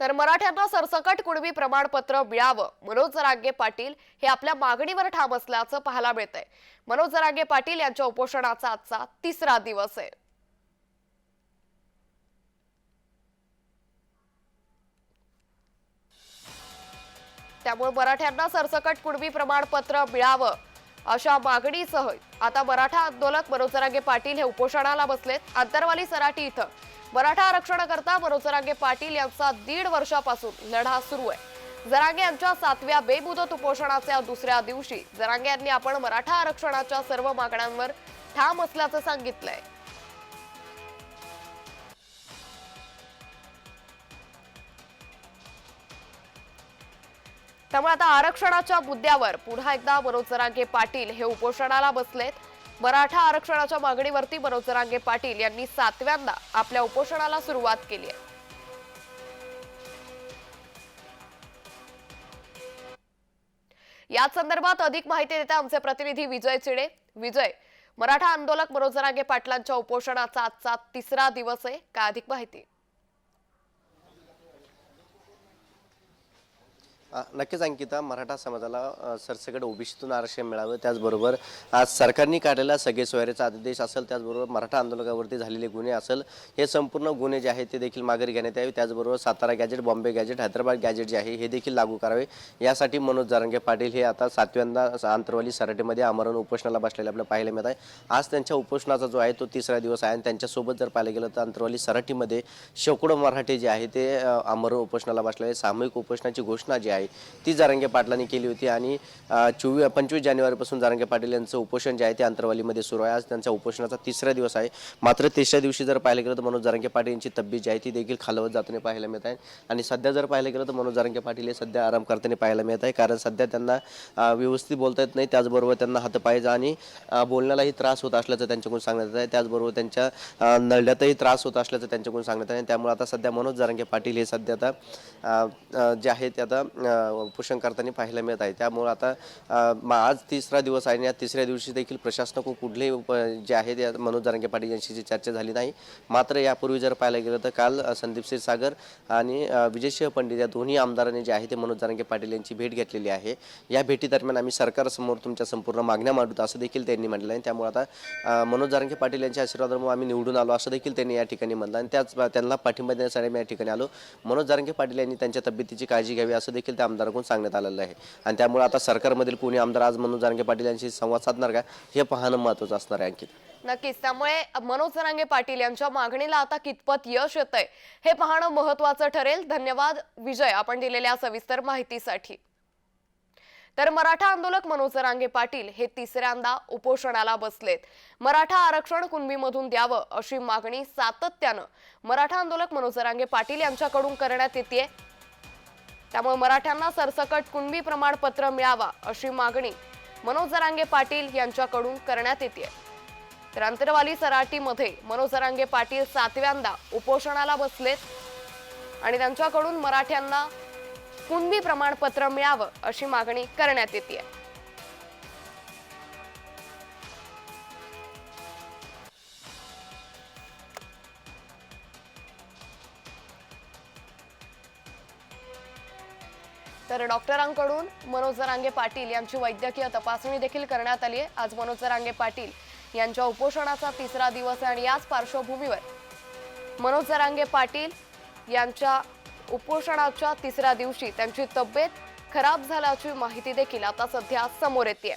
तर मराठ्यांना सरसकट कुणबी प्रमाणपत्र मिळावं. मनोज जरांगे पाटील हे आपल्या मागणीवर ठाम असल्याचं पाहायला मिळतंय. मनोज जरांगे पाटील यांच्या उपोषणाचा आजचा तिसरा दिवस आहे. त्यामुळे मराठ्यांना सरसकट कुणबी प्रमाणपत्र मिळावं. अशा मागणीसह आता मराठा आंदोलक मनोजरांगे पाटील हे उपोषणाला बसलेत. आंतरवाली सराटी इथं. मराठा आरक्षणाकरता मनोजरांगे पाटील यांचा दीड वर्षापासून लढा सुरू आहे. जरांगे यांच्या सातव्या बेमुदत उपोषणाच्या दुसऱ्या दिवशी जरांगे यांनी आपण मराठा आरक्षणाच्या सर्व मागण्यांवर ठाम असल्याचं सांगितलंय. त्यामुळे आता आरक्षणाच्या मुद्द्यावर पुन्हा एकदा मनोज जरांगे पाटील हे उपोषणाला बसलेत. मराठा आरक्षणाच्या मागणीवरती मनोज जरांगे पाटील यांनी सातव्यांदा आपल्या उपोषणाला सुरुवात केली आहे. याच संदर्भात अधिक माहिती देते आमचे प्रतिनिधी विजय चिडे. विजय मराठा आंदोलक मनोज जरांगे पाटलांच्या उपोषणाचा आजचा तिसरा दिवस आहे. काय अधिक माहिती? नक्कीच अंकिता मराठा समाजाला अ, सरसकट ओबीसीतून आरक्षण मिळावं त्याचबरोबर आज सरकारने काढलेला सगळे सोयऱ्याचा आदेश असेल त्याचबरोबर मराठा आंदोलकावरती झालेले गुन्हे असेल हे संपूर्ण गुन्हे जे आहेत ते देखील माघारी घेण्यात यावे. त्याचबरोबर Satara gazette Bombay gazette Hyderabad gazette जे आहे हे देखील लागू करावे. यासाठी मनोज जारंगे पाटील हे आता सातव्यांदा आंतरवाली सराठीमध्ये आमरण उपोषणाला बसलेले आपल्याला पाहायला मिळत आहे. आज त्यांच्या उपोषणाचा जो आहे तो तिसरा दिवस आहे. आणि त्यांच्यासोबत जर पाहिलं गेलं तर आंतरवाली सराटीमध्ये शेकडो मराठी जे आहे ते आमरण उपोषणाला बसलेले सामूहिक उपोषणाची घोषणा जी आहे ती जारंगे पाटलांनी केली होती आणि चोवीस पंचवीस जानेवारीपासून जारंगे पाटील यांचं उपोषण जे आहे ते अंतरवालीमध्ये सुरू आहे. आज त्यांच्या उपोषणाचा तिसरा दिवस आहे. मात्र तिसऱ्या दिवशी जर पाहिलं गेलं तर मनोज जारंगे पाटील यांची तब्येत जी आहे ती देखील खालवत जाताना पाहायला मिळत आहे. आणि सध्या जर पाहिलं गेलं तर मनोज जारंगे पाटील हे सध्या आराम करताना पाहायला मिळत आहे. कारण सध्या त्यांना व्यवस्थित बोलता येत नाही. त्याचबरोबर त्यांना हातपायचा आणि बोलण्यालाही त्रास होत असल्याचं त्यांच्याकडून सांगण्यात येत आहे. त्याचबरोबर त्यांच्या नळ्यातही नळल्यातही त्रास होत असल्याचं त्यांच्याकडून सांगण्यात आहे. त्यामुळे आता सध्या मनोज जारंगे पाटील हे सध्या आता जे आहे ते आता उपोषण करताना पाहायला मिळत आहे. त्यामुळे आता आज तिसरा दिवस आहे आणि या तिसऱ्या दिवशी देखील प्रशासनाकडून कुठलेही जे आहे ते मनोज जारंगे पाटील यांच्याशी चर्चा झाली नाही. मात्र यापूर्वी जर पाहायला गेलं तर काल संदीप क्षीरसागर आणि विजयसिंह पंडित या दोन्ही आमदारांनी जे आहे ते मनोज जारंगे पाटील यांची भेट घेतलेली आहे. या भेटीदरम्यान आम्ही सरकारसमोर तुमच्या संपूर्ण मागण्या मांडतो असं देखील त्यांनी म्हटलं आहे. त्यामुळे आता मनोज जारंगे पाटील यांच्या आशीर्वादामुळे आम्ही निवडून आलो असं देखील त्यांनी या ठिकाणी म्हटलं आणि त्याच त्यांना पाठिंबा देण्यासाठी आम्ही या ठिकाणी आलो. मनोज जारंगे पाटील यांनी त्यांच्या तब्येतीची काळजी घ्यावी असं देखील त्या आमदाराकडून सांगण्यात आलेलं आहे. आणि त्यामुळे आता सरकारमधील कोणी आमदार आज मनोज जारंगे पाटील यांशी संवाद साधणार का हे पाहणं महत्वाचं असणार आहे अंकित. नक्कीच. त्यामुळे मनोज जरांगे पाटील यांच्या मागणीला आता कितपत यश येतंय हे पाहणं महत्वाचं ठरेल. धन्यवाद. विजय आपण दिलेल्या सविस्तर माहितीसाठी. तर मराठा आंदोलक मनोज जरांगे पाटील हे तिसऱ्यांदा उपोषणाला बसलेत. मराठा आरक्षण कुणबीमधून द्यावं अशी मागणी सातत्यानं मराठा आंदोलक मनोज जरांगे पाटील यांच्याकडून करण्यात येते त्यामुळे मराठ्यांना सरसकट कुणबी प्रमाणपत्र मिळावा अशी मागणी मनोज जरांगे पाटील यांच्याकडून करण्यात येते तर अंतरवाली सराटीमध्ये मनोज जरांगे पाटील सातव्यांदा उपोषणाला बसलेत आणि त्यांच्याकडून मराठ्यांना कुणबी प्रमाणपत्र मिळावं अशी मागणी करण्यात येते तर डॉक्टरांकडून मनोज जरांगे पाटील यांची वैद्यकीय तपासणी देखील करण्यात आली आहे. आज मनोज जरांगे पाटील यांच्या उपोषणाचा तिसरा दिवस आहे आणि याच पार्श्वभूमीवर मनोज जरांगे पाटील यांच्या उपोषणाच्या तिसऱ्या दिवशी त्यांची तब्येत खराब झाल्याची माहिती देखील आता सध्या समोर येते